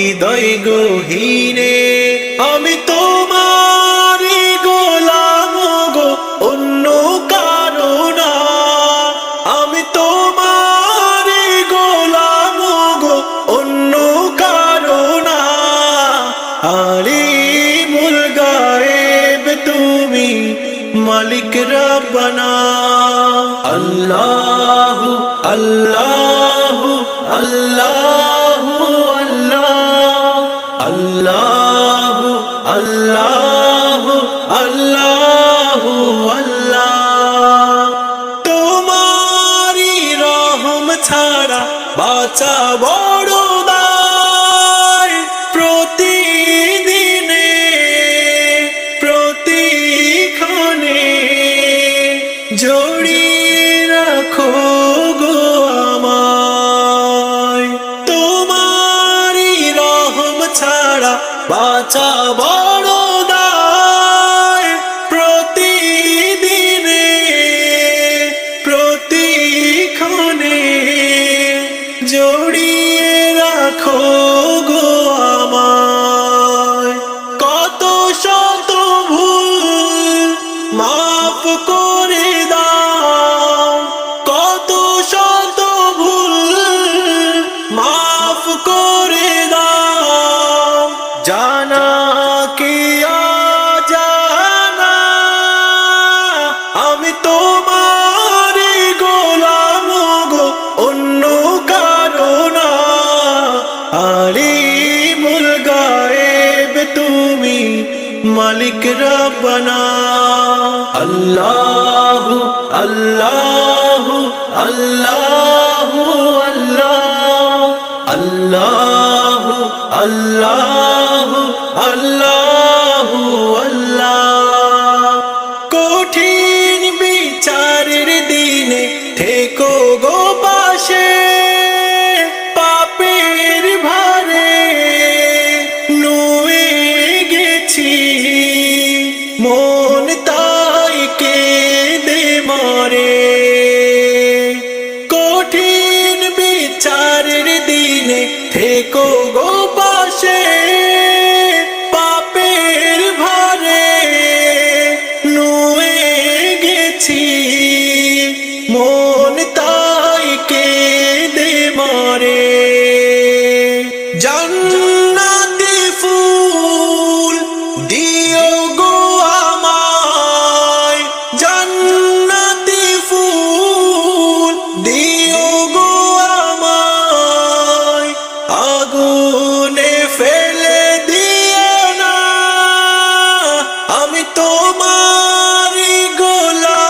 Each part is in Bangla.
হৃদয় গহীনে, আমি তোমারি গোলাম গো, অন্য কারণা। আমি তোমারি গোলাম গো, অন্য কারণা। আরে মুল গায়েব তুমি মালিক আল্লাহ আল্লাহ আল্লাহ আল্লাহ। ছাড়া বাঁচা বড় দায়। প্রতিদিনে প্রতিক্ষণে জড়িয়ে রাখো গো আমায়। তোমারি রহম ছাড়া বাঁচা বড় মালিক রব্বানা আল্লাহ আল্লাহ আল্লাহ আল্লাহ। আল্লাহ আল্লাহ আল্লাহ আল্লাহ। কঠিন বিচারের দিনে থেকো গো জান্নাতি ফুল দিও গো আমায়। জান্নাতি ফুল দিও গো আমায়। আগুনে ফেলে দিও না। আমি তোমারি গোলাম।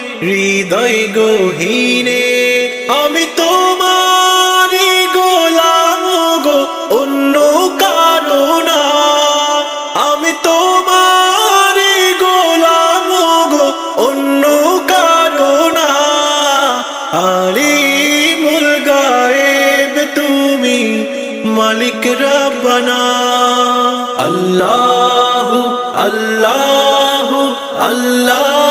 হৃদয় গহীনে, আমি তোমার গোলাম গো, অন্য কারণা আমি তোমার গোলাম গো, অন্য কারণা আরে মুল গায়েব তুমি মালিক রবনা আল্লাহ আল্লাহ আল্লাহ